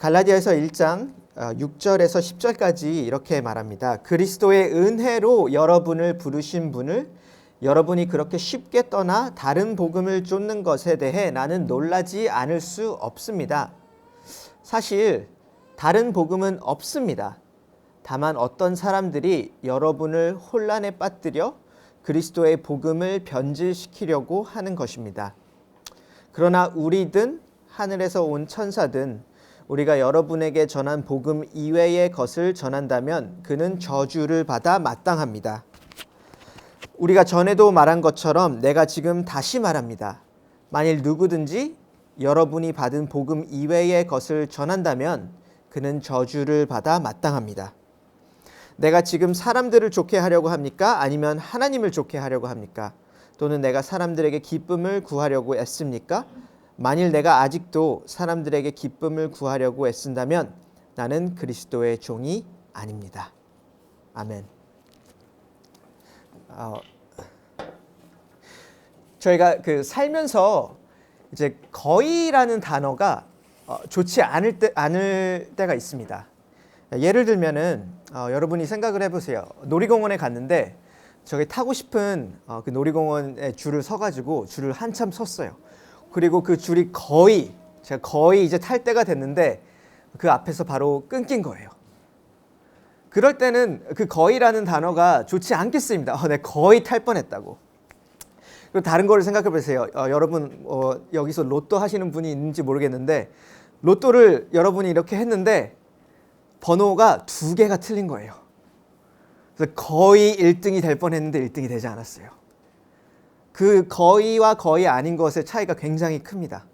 갈라디아서 1장 6절에서 10절까지 이렇게 말합니다. 그리스도의 은혜로 여러분을 부르신 분을 여러분이 그렇게 쉽게 떠나 다른 복음을 쫓는 것에 대해 나는 놀라지 않을 수 없습니다. 사실 다른 복음은 없습니다. 다만 어떤 사람들이 여러분을 혼란에 빠뜨려 그리스도의 복음을 변질시키려고 하는 것입니다. 그러나 우리든 하늘에서 온 천사든 우리가 여러분에게 전한 복음 이외의 것을 전한다면 그는 저주를 받아 마땅합니다. 우리가 전에도 말한 것처럼 내가 지금 다시 말합니다. 만일 누구든지 여러분이 받은 복음 이외의 것을 전한다면 그는 저주를 받아 마땅합니다. 내가 지금 사람들을 좋게 하려고 합니까? 아니면 하나님을 좋게 하려고 합니까? 또는 내가 사람들에게 기쁨을 구하려고 애씁니까? 만일 내가 아직도 사람들에게 기쁨을 구하려고 애쓴다면 나는 그리스도의 종이 아닙니다. 아멘. 어, 저희가 그 살면서 이제 거의라는 단어가 어, 좋지 않을 때 않을 때가 있습니다. 예를 들면은 어, 여러분이 생각을 해보세요. 놀이공원에 갔는데 저기 타고 싶은 어, 그 놀이공원에 줄을 서가지고 줄을 한참 섰어요. 그리고 그 줄이 거의 제가 거의 이제 탈 때가 됐는데 그 앞에서 바로 끊긴 거예요. 그럴 때는 그 거의라는 단어가 좋지 않겠습니다. 어, 내 거의 탈 뻔했다고. 그리고 다른 거를 생각해 보세요. 어, 여러분 어, 여기서 로또 하시는 분이 있는지 모르겠는데 로또를 여러분이 이렇게 했는데 번호가 두 개가 틀린 거예요. 그래서 거의 1등이 될 뻔했는데 1등이 되지 않았어요. 그 거의와 거의 아닌 것의 차이가 굉장히 큽니다.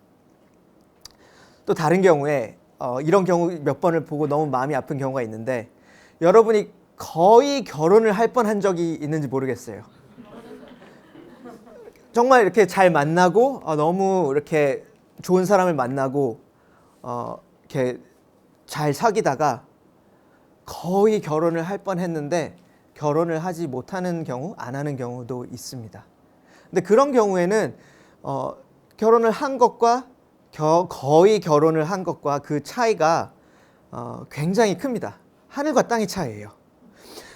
또 다른 경우에 어, 이런 경우 몇 번을 보고 너무 마음이 아픈 경우가 있는데 여러분이 거의 결혼을 할 뻔한 적이 있는지 모르겠어요. 정말 이렇게 잘 만나고 어, 너무 이렇게 좋은 사람을 만나고 어, 이렇게 잘 사귀다가 거의 결혼을 할 뻔했는데 결혼을 하지 못하는 경우, 안 하는 경우도 있습니다. 근데 그런 경우에는 어, 결혼을 한 것과 겨, 거의 결혼을 한 것과 그 차이가 어, 굉장히 큽니다. 하늘과 땅의 차이예요.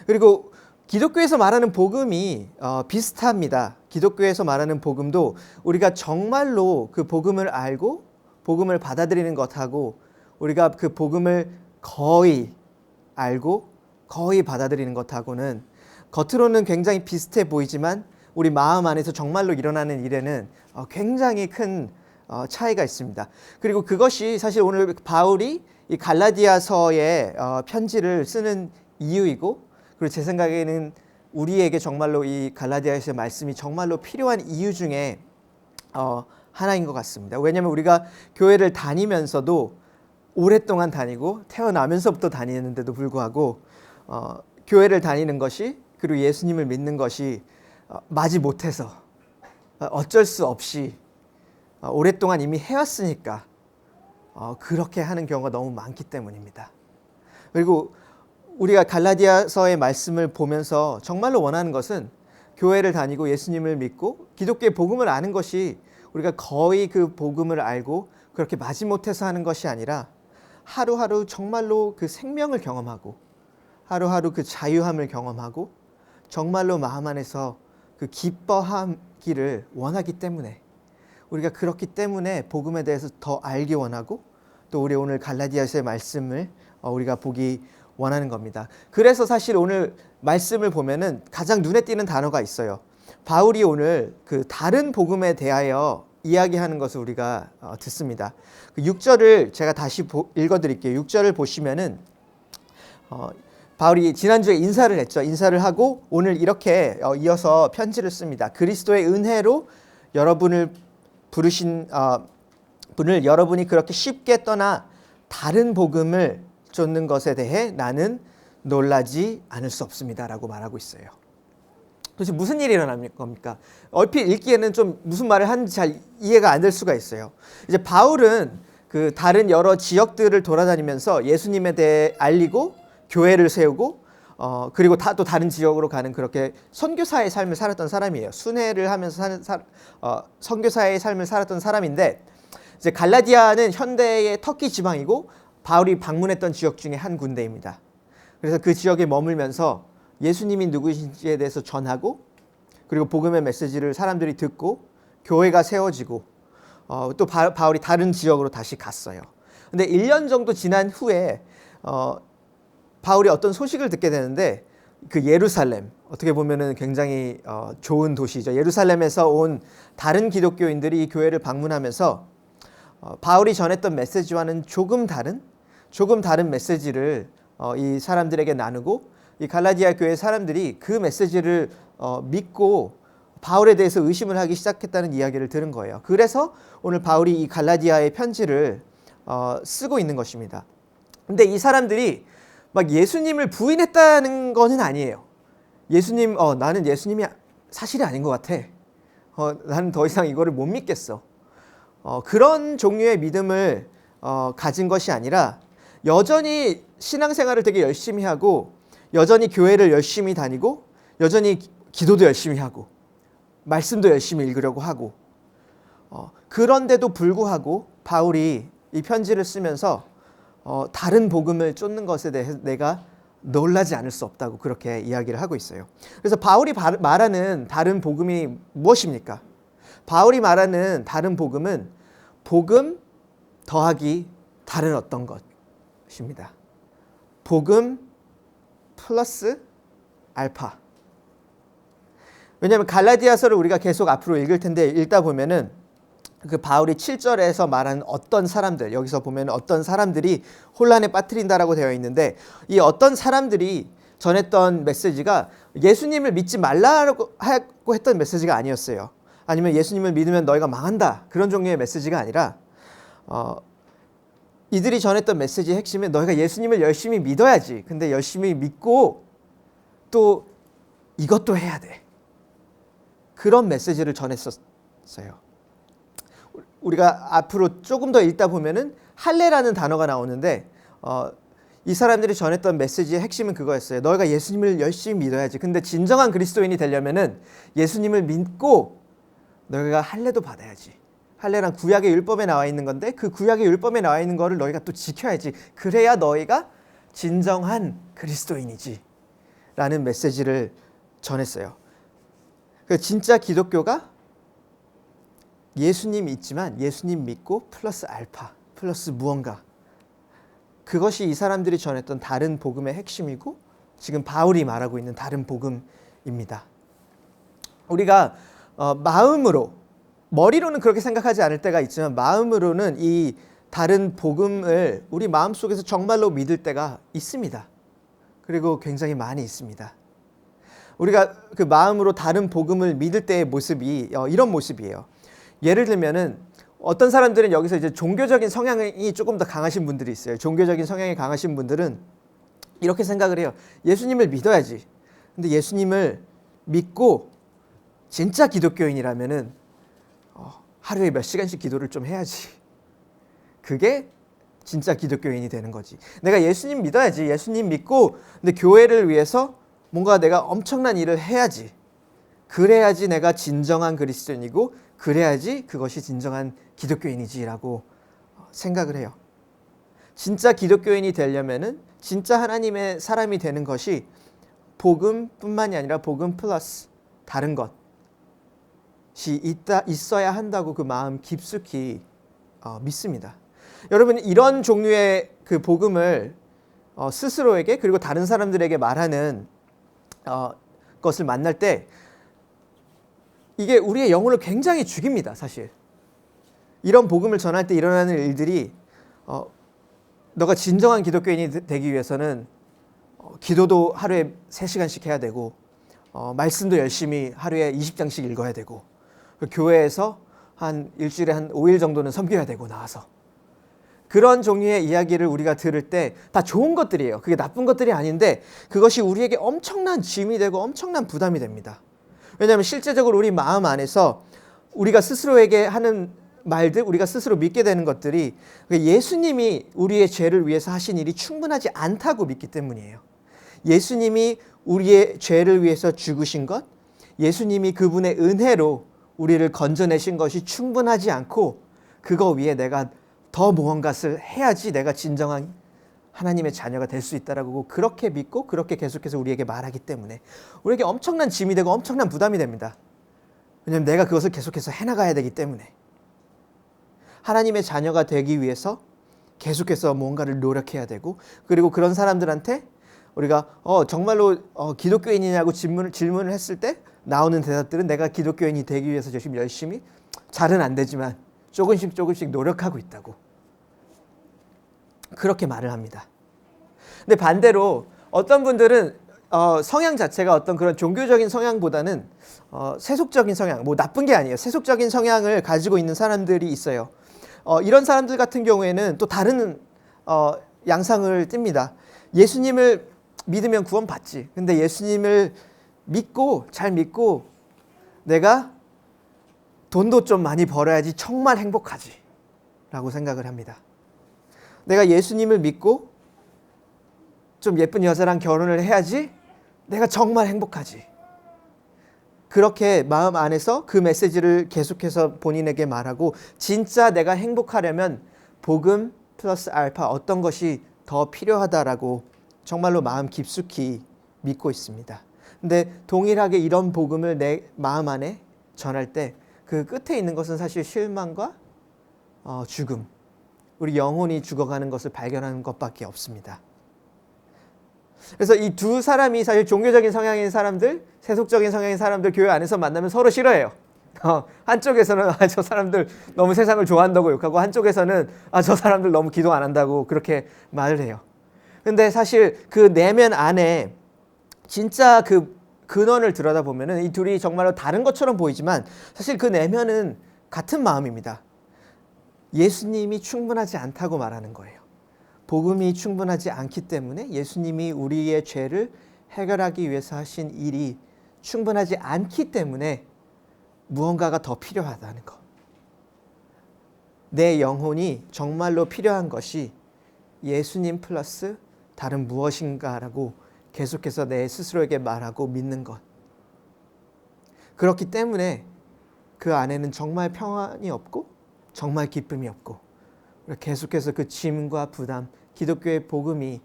그리고 기독교에서 말하는 복음이 어, 비슷합니다. 기독교에서 말하는 복음도 우리가 정말로 그 복음을 알고 복음을 받아들이는 것하고 우리가 그 복음을 거의 알고 거의 받아들이는 것하고는 겉으로는 굉장히 비슷해 보이지만 우리 마음 안에서 정말로 일어나는 일에는 어, 굉장히 큰 어, 차이가 있습니다. 그리고 그것이 사실 오늘 바울이 이 갈라디아서의 어, 편지를 쓰는 이유이고 그리고 제 생각에는 우리에게 정말로 이 갈라디아서의 말씀이 정말로 필요한 이유 중에 하나인 것 같습니다. 왜냐하면 우리가 교회를 다니면서도 오랫동안 다니고 태어나면서부터 다니는데도 불구하고 어, 교회를 다니는 것이 그리고 예수님을 믿는 것이 어, 마지 못해서 어, 어쩔 수 없이 어, 오랫동안 이미 해왔으니까 어, 그렇게 하는 경우가 너무 많기 때문입니다. 그리고 우리가 갈라디아서의 말씀을 보면서 정말로 원하는 것은 교회를 다니고 예수님을 믿고 기독교의 복음을 아는 것이 우리가 거의 그 복음을 알고 그렇게 마지못해서 하는 것이 아니라 하루하루 정말로 그 생명을 경험하고 하루하루 그 자유함을 경험하고 정말로 마음 안에서 그 기뻐하기를 원하기 때문에 우리가 그렇기 때문에 복음에 대해서 더 알기 원하고 또 우리 오늘 갈라디아서의 말씀을 어, 우리가 보기 원하는 겁니다. 그래서 사실 오늘 말씀을 보면은 가장 눈에 띄는 단어가 있어요. 바울이 오늘 그 다른 복음에 대하여 이야기하는 것을 우리가 어, 듣습니다. 그 6절을 제가 다시 읽어 드릴게요. 6절을 보시면은 어, 바울이 지난주에 인사를 했죠. 인사를 하고 오늘 이렇게 어, 이어서 편지를 씁니다. 그리스도의 은혜로 여러분을 부르신 어, 분을 여러분이 그렇게 쉽게 떠나 다른 복음을 쫓는 것에 대해 나는 놀라지 않을 수 없습니다라고 말하고 있어요. 도대체 무슨 일이 일어날 겁니까? 얼핏 읽기에는 좀 무슨 말을 하는지 잘 이해가 안 될 수가 있어요. 이제 바울은 그 다른 여러 지역들을 돌아다니면서 예수님에 대해 알리고 교회를 세우고 어 그리고 다 또 다른 지역으로 가는 그렇게 선교사의 삶을 살았던 사람이에요. 순회를 하면서 사는 사, 어, 선교사의 삶을 살았던 사람인데 이제 갈라디아는 현대의 터키 지방이고 바울이 방문했던 지역 중에 한 군데입니다. 그래서 그 지역에 머물면서 예수님이 누구신지에 대해서 전하고 그리고 복음의 메시지를 사람들이 듣고 교회가 세워지고 어, 또 바, 바울이 다른 지역으로 다시 갔어요. 근데 1년 정도 지난 후에 어, 바울이 어떤 소식을 듣게 되는데 그 예루살렘 어떻게 보면은 굉장히 어, 좋은 도시죠. 예루살렘에서 온 다른 기독교인들이 이 교회를 방문하면서 어, 바울이 전했던 메시지와는 조금 다른 조금 다른 메시지를 어, 이 사람들에게 나누고 이 갈라디아 교회 사람들이 그 메시지를 어, 믿고 바울에 대해서 의심을 하기 시작했다는 이야기를 들은 거예요. 그래서 오늘 바울이 이 갈라디아의 편지를 어, 쓰고 있는 것입니다. 근데 이 사람들이 막 예수님을 부인했다는 거는 아니에요. 예수님, 어, 나는 예수님이 사실이 아닌 것 같아. 어, 나는 더 이상 이거를 못 믿겠어. 어, 그런 종류의 믿음을 어, 가진 것이 아니라 여전히 신앙생활을 되게 열심히 하고 여전히 교회를 열심히 다니고 여전히 기- 기도도 열심히 하고 말씀도 열심히 읽으려고 하고 어, 그런데도 불구하고 바울이 이 편지를 쓰면서 어, 다른 복음을 쫓는 것에 대해 내가 놀라지 않을 수 없다고 그렇게 이야기를 하고 있어요. 그래서 바울이 바- 말하는 다른 복음이 무엇입니까? 바울이 말하는 다른 복음은 복음 더하기 다른 어떤 것입니다. 복음 플러스 알파. 왜냐하면 갈라디아서를 우리가 계속 앞으로 읽을 텐데 읽다 보면은 그 바울이 7절에서 말하는 어떤 사람들 여기서 보면 어떤 사람들이 혼란에 빠뜨린다라고 되어 있는데 이 어떤 사람들이 전했던 메시지가 예수님을 믿지 말라고 했던 메시지가 아니었어요. 아니면 예수님을 믿으면 너희가 망한다 그런 종류의 메시지가 아니라 어, 이들이 전했던 메시지의 핵심은 너희가 예수님을 열심히 믿어야지. 근데 열심히 믿고 또 이것도 해야 돼. 그런 메시지를 전했었어요. 우리가 앞으로 조금 더 읽다 보면은 할례라는 단어가 나오는데 어, 이 사람들이 전했던 메시지의 핵심은 그거였어요. 너희가 예수님을 열심히 믿어야지. 근데 진정한 그리스도인이 되려면은 예수님을 믿고 너희가 할례도 받아야지. 할례란 구약의 율법에 나와 있는 건데 그 구약의 율법에 나와 있는 거를 너희가 또 지켜야지. 그래야 너희가 진정한 그리스도인이지. 라는 메시지를 전했어요. 그 진짜 기독교가 예수님 있지만 예수님 믿고 플러스 알파 플러스 무언가 그것이 이 사람들이 전했던 다른 복음의 핵심이고 지금 바울이 말하고 있는 다른 복음입니다. 우리가 어, 마음으로 머리로는 그렇게 생각하지 않을 때가 있지만 마음으로는 이 다른 복음을 우리 마음 속에서 정말로 믿을 때가 있습니다. 그리고 굉장히 많이 있습니다. 우리가 그 마음으로 다른 복음을 믿을 때의 모습이 어, 이런 모습이에요. 예를 들면은 어떤 사람들은 여기서 이제 종교적인 성향이 조금 더 강하신 분들이 있어요. 종교적인 성향이 강하신 분들은 이렇게 생각을 해요. 예수님을 믿어야지. 근데 예수님을 믿고 진짜 기독교인이라면은 어, 하루에 몇 시간씩 기도를 좀 해야지. 그게 진짜 기독교인이 되는 거지. 내가 예수님 믿어야지. 예수님 믿고 근데 교회를 위해서 뭔가 내가 엄청난 일을 해야지. 그래야지 내가 진정한 그리스도인이고 그래야지 그것이 진정한 기독교인이지라고 생각을 해요. 진짜 기독교인이 되려면은 진짜 하나님의 사람이 되는 것이 복음뿐만이 아니라 복음 플러스 다른 것이 있다 있어야 한다고 그 마음 깊숙이 어, 믿습니다. 여러분 이런 종류의 그 복음을 어, 스스로에게 그리고 다른 사람들에게 말하는 어, 것을 만날 때 이게 우리의 영혼을 굉장히 죽입니다, 사실. 이런 복음을 전할 때 일어나는 일들이 어, 너가 진정한 기독교인이 되- 되기 위해서는 어, 기도도 하루에 3시간씩 해야 되고 어, 말씀도 열심히 하루에 20장씩 읽어야 되고 그 교회에서 한 일주일에 한 5일 정도는 섬겨야 되고 나와서 그런 종류의 이야기를 우리가 들을 때 다 좋은 것들이에요. 그게 나쁜 것들이 아닌데 그것이 우리에게 엄청난 짐이 되고 엄청난 부담이 됩니다. 왜냐하면 실제적으로 우리 마음 안에서 우리가 스스로에게 하는 말들, 우리가 스스로 믿게 되는 것들이 예수님이 우리의 죄를 위해서 하신 일이 충분하지 않다고 믿기 때문이에요. 예수님이 우리의 죄를 위해서 죽으신 것, 예수님이 그분의 은혜로 우리를 건져내신 것이 충분하지 않고 그거 위에 내가 더 무언가를 해야지 내가 진정한 하나님의 자녀가 될 수 있다라고 그렇게 믿고 그렇게 계속해서 우리에게 말하기 때문에 우리에게 엄청난 짐이 되고 엄청난 부담이 됩니다. 왜냐하면 내가 그것을 계속해서 해나가야 되기 때문에 하나님의 자녀가 되기 위해서 계속해서 뭔가를 노력해야 되고 그리고 그런 사람들한테 우리가 어 정말로 어, 기독교인이냐고 질문을 질문을 했을 때 나오는 대답들은 내가 기독교인이 되기 위해서 열심히 열심히 잘은 안 되지만 조금씩 조금씩 노력하고 있다고 그렇게 말을 합니다. 근데 반대로 어떤 분들은 어, 성향 자체가 어떤 그런 종교적인 성향보다는 어, 세속적인 성향, 뭐 나쁜 게 아니에요. 세속적인 성향을 가지고 있는 사람들이 있어요. 어, 이런 사람들 같은 경우에는 또 다른 어, 양상을 띱니다. 예수님을 믿으면 구원 받지. 근데 예수님을 믿고 잘 믿고 내가 돈도 좀 많이 벌어야지 정말 행복하지. 라고 생각을 합니다. 내가 예수님을 믿고 좀 예쁜 여자랑 결혼을 해야지 내가 정말 행복하지. 그렇게 마음 안에서 그 메시지를 계속해서 본인에게 말하고 진짜 내가 행복하려면 복음 플러스 알파 어떤 것이 더 필요하다라고 정말로 마음 깊숙이 믿고 있습니다. 근데 동일하게 이런 복음을 내 마음 안에 전할 때 그 끝에 있는 것은 사실 실망과 어, 죽음, 우리 영혼이 죽어가는 것을 발견하는 것밖에 없습니다. 그래서 이 두 사람이 사실 종교적인 성향인 사람들, 세속적인 성향인 사람들 교회 안에서 만나면 서로 싫어해요. 어, 한쪽에서는 아, 저 사람들 너무 세상을 좋아한다고 욕하고 한쪽에서는 아, 저 사람들 너무 기도 안 한다고 그렇게 말을 해요. 근데 사실 그 내면 안에 진짜 그 근원을 들여다보면은 이 둘이 정말로 다른 것처럼 보이지만 사실 그 내면은 같은 마음입니다. 예수님이 충분하지 않다고 말하는 거예요. 복음이 충분하지 않기 때문에 예수님이 우리의 죄를 해결하기 위해서 하신 일이 충분하지 않기 때문에 무언가가 더 필요하다는 것. 내 영혼이 정말로 필요한 것이 예수님 플러스 다른 무엇인가라고 계속해서 내 스스로에게 말하고 믿는 것. 그렇기 때문에 그 안에는 정말 평안이 없고 정말 기쁨이 없고 계속해서 그 짐과 부담, 기독교의 복음이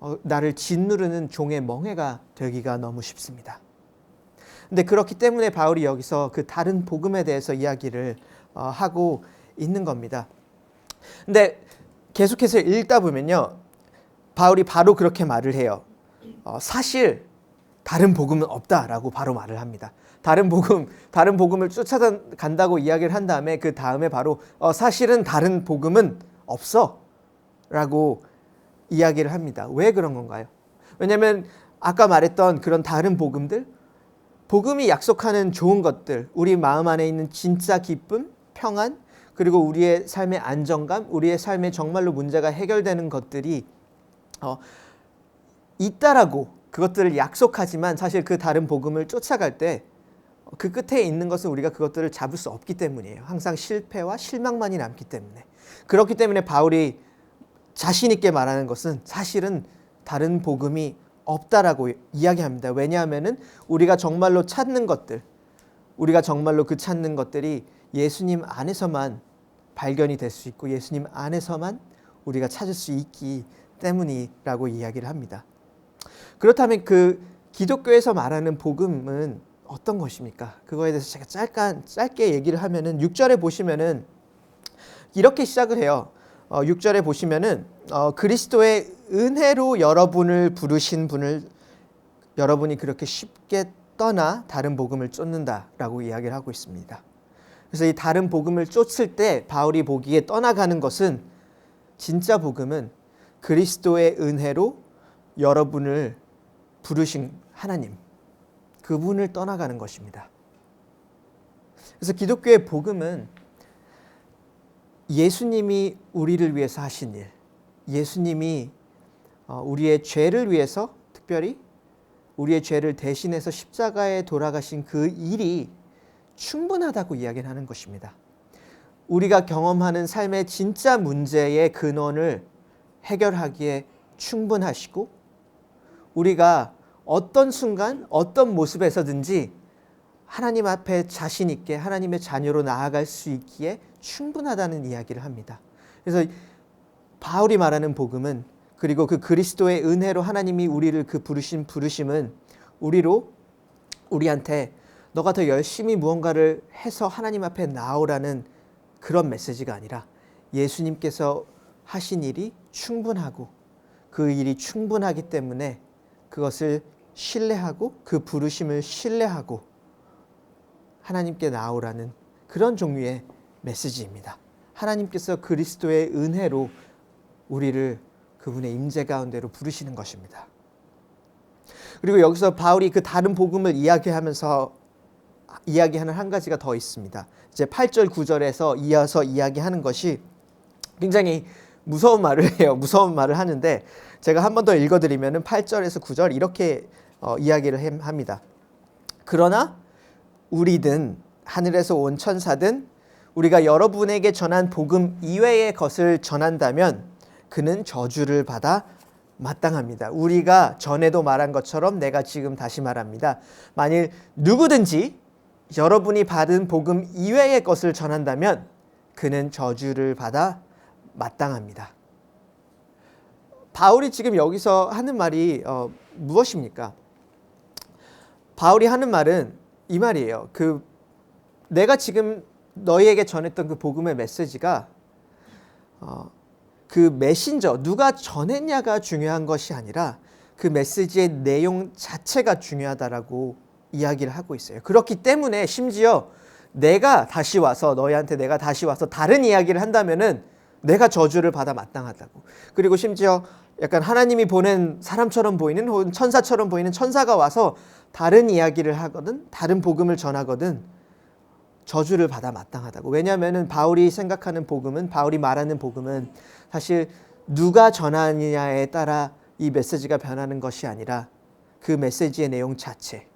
어, 나를 짓누르는 종의 멍해가 되기가 너무 쉽습니다. 근데 그렇기 때문에 바울이 여기서 그 다른 복음에 대해서 이야기를 어, 하고 있는 겁니다. 근데 계속해서 읽다 보면요. 바울이 바로 그렇게 말을 해요. 어, 사실 다른 복음은 없다라고 바로 말을 합니다. 다른 복음, 다른 복음을 쫓아간다고 이야기를 한 다음에 그 다음에 바로 어, 사실은 다른 복음은 없어라고 이야기를 합니다. 왜 그런 건가요? 왜냐하면 아까 말했던 그런 다른 복음들, 복음이 약속하는 좋은 것들, 우리 마음 안에 있는 진짜 기쁨, 평안, 그리고 우리의 삶의 안정감, 우리의 삶에 정말로 문제가 해결되는 것들이 어, 있다라고 그것들을 약속하지만 사실 그 다른 복음을 쫓아갈 때 그 끝에 있는 것은 우리가 그것들을 잡을 수 없기 때문이에요. 항상 실패와 실망만이 남기 때문에. 그렇기 때문에 바울이 자신 있게 말하는 것은 사실은 다른 복음이 없다라고 이야기합니다. 왜냐하면은 우리가 정말로 찾는 것들, 우리가 정말로 그 찾는 것들이 예수님 안에서만 발견이 될 수 있고 예수님 안에서만 우리가 찾을 수 있기 때문이라고 이야기를 합니다. 그렇다면 그 기독교에서 말하는 복음은 어떤 것입니까? 그거에 대해서 제가 짧게, 짧게 얘기를 하면은 6절에 보시면은 이렇게 시작을 해요. 어, 6절에 보시면은 어, 그리스도의 은혜로 여러분을 부르신 분을 여러분이 그렇게 쉽게 떠나 다른 복음을 쫓는다라고 이야기를 하고 있습니다. 그래서 이 다른 복음을 쫓을 때 바울이 보기에 떠나가는 것은 진짜 복음은 그리스도의 은혜로 여러분을 부르신 하나님, 그분을 떠나가는 것입니다. 그래서 기독교의 복음은 예수님이 우리를 위해서 하신 일, 예수님이 어, 우리의 죄를 위해서 특별히 우리의 죄를 대신해서 십자가에 돌아가신 그 일이 충분하다고 이야기를 하는 것입니다. 우리가 경험하는 삶의 진짜 문제의 근원을 해결하기에 충분하시고 우리가 어떤 순간 어떤 모습에서든지 하나님 앞에 자신 있게 하나님의 자녀로 나아갈 수 있기에 충분하다는 이야기를 합니다. 그래서 바울이 말하는 복음은 그리고 그 그리스도의 은혜로 하나님이 우리를 그 부르신 부르심은 우리로 우리한테 너가 더 열심히 무언가를 해서 하나님 앞에 나오라는 그런 메시지가 아니라 예수님께서 하신 일이 충분하고 그 일이 충분하기 때문에 그것을 신뢰하고 그 부르심을 신뢰하고 하나님께 나오라는 그런 종류의 메시지입니다. 하나님께서 그리스도의 은혜로 우리를 그분의 임재 가운데로 부르시는 것입니다. 그리고 여기서 바울이 그 다른 복음을 이야기하면서 이야기하는 한 가지가 더 있습니다. 이제 8절 9절에서 이어서 이야기하는 것이 굉장히 무서운 말을 해요. 무서운 말을 하는데 제가 한 번 더 읽어드리면 8절에서 9절 이렇게 어, 이야기를 합니다. 그러나 우리든 하늘에서 온 천사든 우리가 여러분에게 전한 복음 이외의 것을 전한다면 그는 저주를 받아 마땅합니다. 우리가 전에도 말한 것처럼 내가 지금 다시 말합니다. 만일 누구든지 여러분이 받은 복음 이외의 것을 전한다면 그는 저주를 받아 마땅합니다. 바울이 지금 여기서 하는 말이 어, 무엇입니까? 바울이 하는 말은 이 말이에요. 그 내가 지금 너희에게 전했던 그 복음의 메시지가 어, 그 메신저 누가 전했냐가 중요한 것이 아니라 그 메시지의 내용 자체가 중요하다라고 이야기를 하고 있어요. 그렇기 때문에 심지어 내가 다시 와서 너희한테 내가 다시 와서 다른 이야기를 한다면은 내가 저주를 받아 마땅하다고. 그리고 심지어 약간 하나님이 보낸 사람처럼 보이는 혹은 천사처럼 보이는 천사가 와서 다른 이야기를 하거든, 다른 복음을 전하거든 저주를 받아 마땅하다고. 왜냐하면은 바울이 생각하는 복음은 바울이 말하는 복음은 사실 누가 전하느냐에 따라 이 메시지가 변하는 것이 아니라 그 메시지의 내용 자체,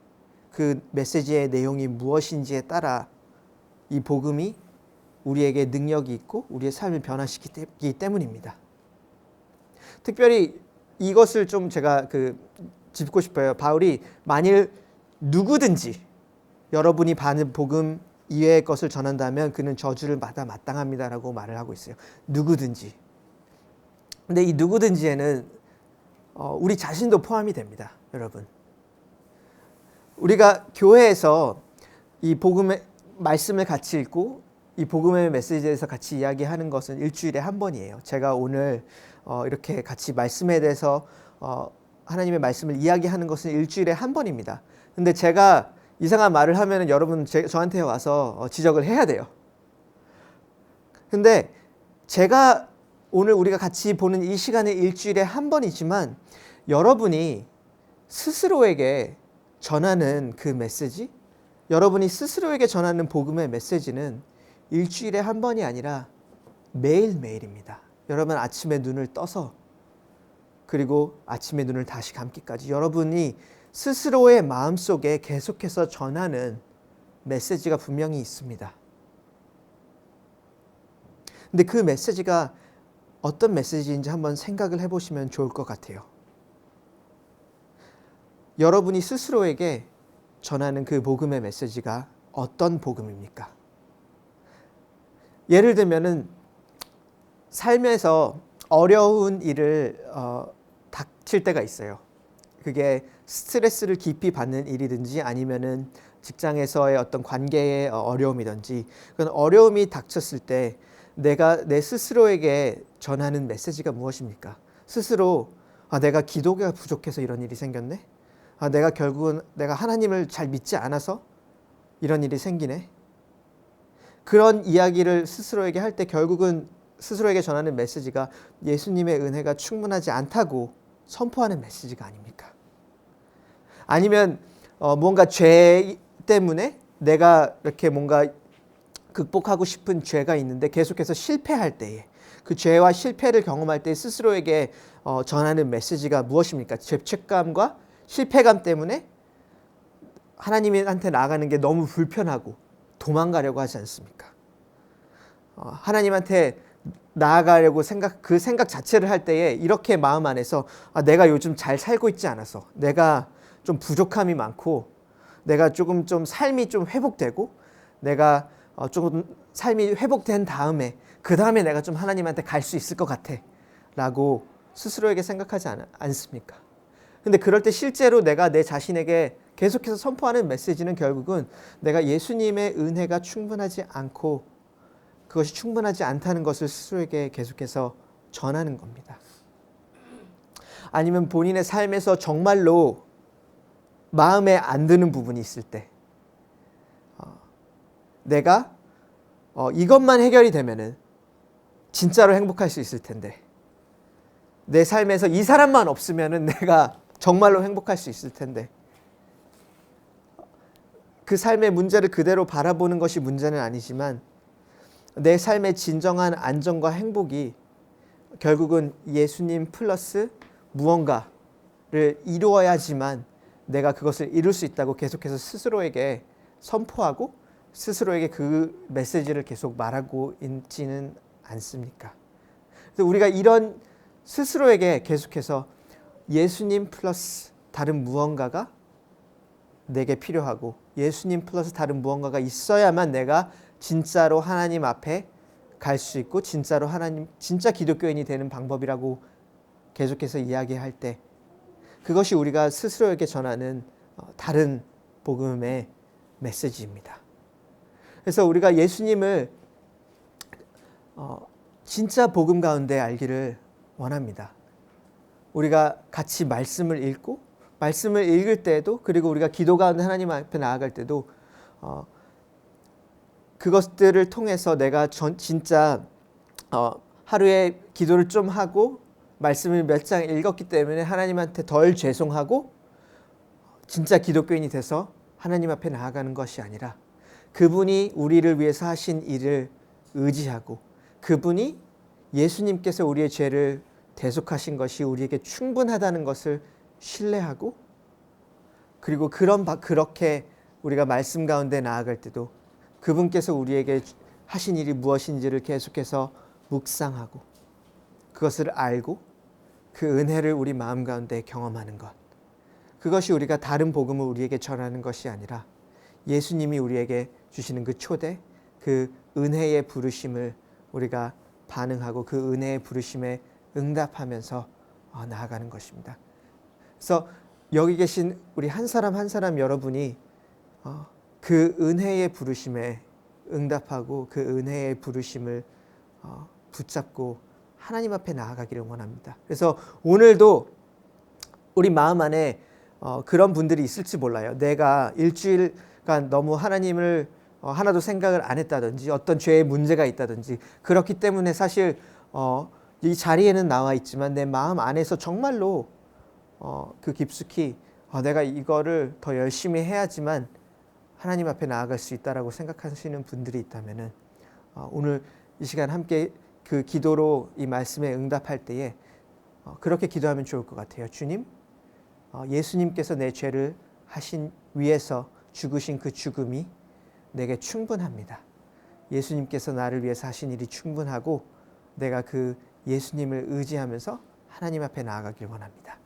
그 메시지의 내용이 무엇인지에 따라 이 복음이 우리에게 능력이 있고 우리의 삶을 변화시키기 때문입니다. 특별히 이것을 좀 제가 그 짚고 싶어요. 바울이 만일 누구든지 여러분이 받은 복음 이외의 것을 전한다면 그는 저주를 받아 마땅합니다라고 말을 하고 있어요. 누구든지. 근데 이 누구든지에는 어, 우리 자신도 포함이 됩니다, 여러분. 우리가 교회에서 이 복음의 말씀을 같이 읽고 이 복음의 메시지에서 같이 이야기하는 것은 일주일에 한 번이에요. 제가 오늘 어, 이렇게 같이 말씀에 대해서 어, 하나님의 말씀을 이야기하는 것은 일주일에 한 번입니다. 근데 제가 이상한 말을 하면 여러분 제, 저한테 와서 어, 지적을 해야 돼요. 근데 제가 오늘 우리가 같이 보는 이 시간은 일주일에 한 번이지만 여러분이 스스로에게 전하는 그 메시지, 여러분이 스스로에게 전하는 복음의 메시지는 일주일에 한 번이 아니라 매일매일입니다. 여러분 아침에 눈을 떠서 그리고 아침에 눈을 다시 감기까지 여러분이 스스로의 마음속에 계속해서 전하는 메시지가 분명히 있습니다. 근데 그 메시지가 어떤 메시지인지 한번 생각을 해보시면 좋을 것 같아요. 여러분이 스스로에게 전하는 그 복음의 메시지가 어떤 복음입니까? 예를 들면은 삶에서 어려운 일을 어, 닥칠 때가 있어요. 그게 스트레스를 깊이 받는 일이든지 아니면은 직장에서의 어떤 관계의 어려움이든지 그런 어려움이 닥쳤을 때 내가 내 스스로에게 전하는 메시지가 무엇입니까? 스스로 아 내가 기도가 부족해서 이런 일이 생겼네. 아 내가 결국은 내가 하나님을 잘 믿지 않아서 이런 일이 생기네. 그런 이야기를 스스로에게 할 때 결국은 스스로에게 전하는 메시지가 예수님의 은혜가 충분하지 않다고 선포하는 메시지가 아닙니까? 아니면 어, 뭔가 죄 때문에 내가 이렇게 뭔가 극복하고 싶은 죄가 있는데 계속해서 실패할 때에 그 죄와 실패를 경험할 때 스스로에게 어, 전하는 메시지가 무엇입니까? 죄책감과 실패감 때문에 하나님한테 나아가는 게 너무 불편하고 도망가려고 하지 않습니까? 어, 하나님한테 나아가려고 생각 그 생각 자체를 할 때에 이렇게 마음 안에서 아, 내가 요즘 잘 살고 있지 않아서 내가 좀 부족함이 많고 내가 조금 좀 삶이 좀 회복되고 내가 어, 조금 삶이 회복된 다음에 그 다음에 내가 좀 하나님한테 갈 수 있을 것 같아. 라고 스스로에게 생각하지 않, 않습니까? 근데 그럴 때 실제로 내가 내 자신에게 계속해서 선포하는 메시지는 결국은 내가 예수님의 은혜가 충분하지 않고 그것이 충분하지 않다는 것을 스스로에게 계속해서 전하는 겁니다. 아니면 본인의 삶에서 정말로 마음에 안 드는 부분이 있을 때 어, 내가 어, 이것만 해결이 되면은 진짜로 행복할 수 있을 텐데 내 삶에서 이 사람만 없으면은 내가 정말로 행복할 수 있을 텐데 그 삶의 문제를 그대로 바라보는 것이 문제는 아니지만 내 삶의 진정한 안정과 행복이 결국은 예수님 플러스 무언가를 이루어야지만 내가 그것을 이룰 수 있다고 계속해서 스스로에게 선포하고 스스로에게 그 메시지를 계속 말하고 있지는 않습니까? 그래서 우리가 이런 스스로에게 계속해서 예수님 플러스 다른 무언가가 내게 필요하고 예수님 플러스 다른 무언가가 있어야만 내가 진짜로 하나님 앞에 갈 수 있고 진짜로 하나님 진짜 기독교인이 되는 방법이라고 계속해서 이야기할 때 그것이 우리가 스스로에게 전하는 어, 다른 복음의 메시지입니다. 그래서 우리가 예수님을 어, 진짜 복음 가운데 알기를 원합니다. 우리가 같이 말씀을 읽고 말씀을 읽을 때도 그리고 우리가 기도 가운데 하나님 앞에 나아갈 때도 어, 그것들을 통해서 내가 전, 진짜 어, 하루에 기도를 좀 하고 말씀을 몇 장 읽었기 때문에 하나님한테 덜 죄송하고 진짜 기독교인이 돼서 하나님 앞에 나아가는 것이 아니라 그분이 우리를 위해서 하신 일을 의지하고 그분이 예수님께서 우리의 죄를 대속하신 것이 우리에게 충분하다는 것을 신뢰하고 그리고 그런 바, 그렇게 우리가 말씀 가운데 나아갈 때도 그분께서 우리에게 하신 일이 무엇인지를 계속해서 묵상하고 그것을 알고 그 은혜를 우리 마음 가운데 경험하는 것. 그것이 우리가 다른 복음을 우리에게 전하는 것이 아니라 예수님이 우리에게 주시는 그 초대, 그 은혜의 부르심을 우리가 반응하고 그 은혜의 부르심에 응답하면서 어, 나아가는 것입니다. 그래서 여기 계신 우리 한 사람 한 사람 여러분이 어, 그 은혜의 부르심에 응답하고 그 은혜의 부르심을 어, 붙잡고 하나님 앞에 나아가기를 원합니다. 그래서 오늘도 우리 마음 안에 어, 그런 분들이 있을지 몰라요. 내가 일주일간 너무 하나님을 어, 하나도 생각을 안 했다든지 어떤 죄의 문제가 있다든지 그렇기 때문에 사실 어, 이 자리에는 나와 있지만 내 마음 안에서 정말로 어, 그 깊숙이 어, 내가 이거를 더 열심히 해야지만 하나님 앞에 나아갈 수 있다라고 생각하시는 분들이 있다면은 어, 오늘 이 시간 함께 그 기도로 이 말씀에 응답할 때에 어, 그렇게 기도하면 좋을 것 같아요. 주님, 어, 예수님께서 내 죄를 하신 위해서 죽으신 그 죽음이 내게 충분합니다. 예수님께서 나를 위해서 하신 일이 충분하고 내가 그 예수님을 의지하면서 하나님 앞에 나아가길 원합니다.